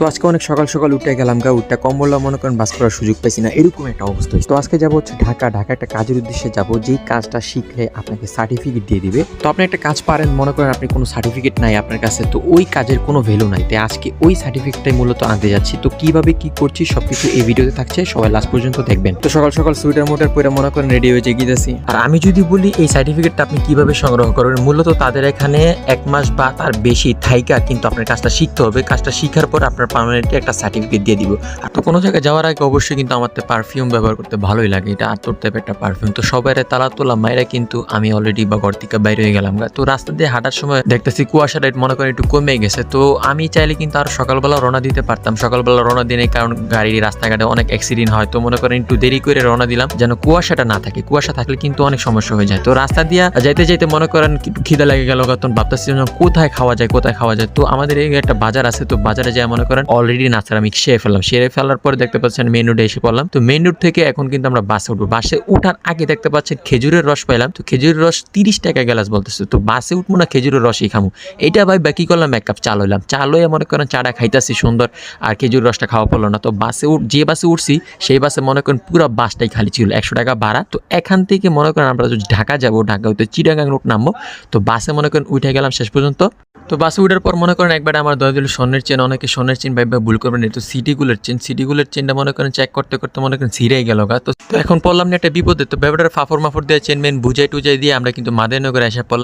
তো আজকে অনেক সকাল সকাল উঠে গেলাম গা উঠটা কম বললাম মনে করেন বাস করার সুযোগ পাইছি না, এরকম একটা অবস্থা। তো আজকে যাব হচ্ছে ঢাকা ঢাকা একটা কাজের উদ্দেশ্যে যাব, যেই কাজটা শিখলে আপনাকে সার্টিফিকেট দিয়ে দিবে। তো আপনি একটা কাজ পারেন, মনে করেন আপনি কোনো সার্টিফিকেট নাই আপনার কাছে, তো ওই কাজের কোনো ভ্যালু নাই। তাই আজকে ওই সার্টিফিকেটটাই মূলত আনতে যাচ্ছি। তো কীভাবে কি করছি সবকিছু এই ভিডিওতে থাকছে, সবাই লাস্ট পর্যন্ত দেখবেন। তো সকাল সকাল সুইটার মোটার পরে মনে করেন রেডি হয়ে গিয়েছি আর আমি যদি বলি, এই সার্টিফিকেটটা আপনি কীভাবে সংগ্রহ করবেন, মূলত তাদের এখানে এক মাস বা তার বেশি থাইকা কিন্তু আপনার কাজটা শিখতে হবে। কাজটা শিখার পর আপনার পার্মানেন্টলি একটা সার্টিফিকেট দিয়ে দিব। আর তো কোনো জায়গায় যাওয়ার আগে অবশ্যই কিন্তু আমার তো পারফিউম ব্যবহার করতে ভালোই লাগে। এটা আতর টাইপের একটা পারফিউম তো সবাই তালা তোলা, মায়েরা কিন্তু আমি অলরেডি বা ঘর থেকে বাইরে হয়ে গেলাম তো রাস্তা দিয়ে হাঁটার সময় দেখতেছি কুয়াশা রেট মনে করেন একটু কমে গেছে। তো আমি চাইলে কিন্তু আর সকালবেলা রওনা দিতে পারতাম। সকালবেলা রওনা দিনে কারণ গাড়ির রাস্তাঘাটে অনেক অ্যাক্সিডেন্ট হয়। তো মনে করেন একটু দেরি করে রওনা দিলাম যেন কুয়াশাটা না থাকে। কুয়াশা থাকলে কিন্তু অনেক সমস্যা হয়ে যায়। তো রাস্তা দিয়ে যাইতে যাইতে মনে করেন খিদা লেগে গেল তখন ভাবতেছি কোথায় খাওয়া যায়, কোথায় খাওয়া যায়। তো আমাদের এই একটা বাজার আছে। তো বাজারে যায় মনে করেন অলরেডি নাচার আমি সেরে ফেললাম। সেরে ফেলার পরে দেখতে পাচ্ছেন মেন রোডে এসে পড়লাম। তো মেন রোড থেকে এখন কিন্তু আমরা বাসে উঠবো। বাসে উঠার আগে দেখতে পাচ্ছেন খেজুরের রস পাইলাম। তো খেজুরের রস তিরিশ টাকা গ্লাস বলতেছে। তো বাসে উঠবো না, খেজুরের রসই খামু। এটা ভাই বাকি করলাম? এক কাপ চা লইলাম। চা লইয়া মনে করেন চাটা খাইতাছি সুন্দর আর খেজুর রসটা খাওয়া পড়ল না। তো বাসে উঠ যে বাসে উঠছি, সেই বাসে মনে করেন পুরো বাসটাই খালি ছিল। একশো টাকা ভাড়া। তো এখান থেকে মনে করেন আমরা যদি ঢাকা যাব, ঢাকা হইতে চিটাগাং রোড নামবো। তো বাসে মনে করেন উঠে গেলাম শেষ পর্যন্ত। তো বাসে উঠার পর মনে করেন একবার আমার দয়া দিল স্বর্ণের চেন, অনেকে স্বর্ণের চেন ভাই ভুল করবেন এটা সিটিগুলোর চেন সিটিগুলোর চেনটা মনে করেন চেক করতে করতে মনে করেন সিরাই গেল গা। তো এখন পড়লাম না একটা বিপদে। তো ব্যাপারটা ফাফর মাফর দিয়ে চেন মেন বুঝাই টুজাই দিয়ে আমরা কিন্তু মাদেরনগরে এসে পড়লাম।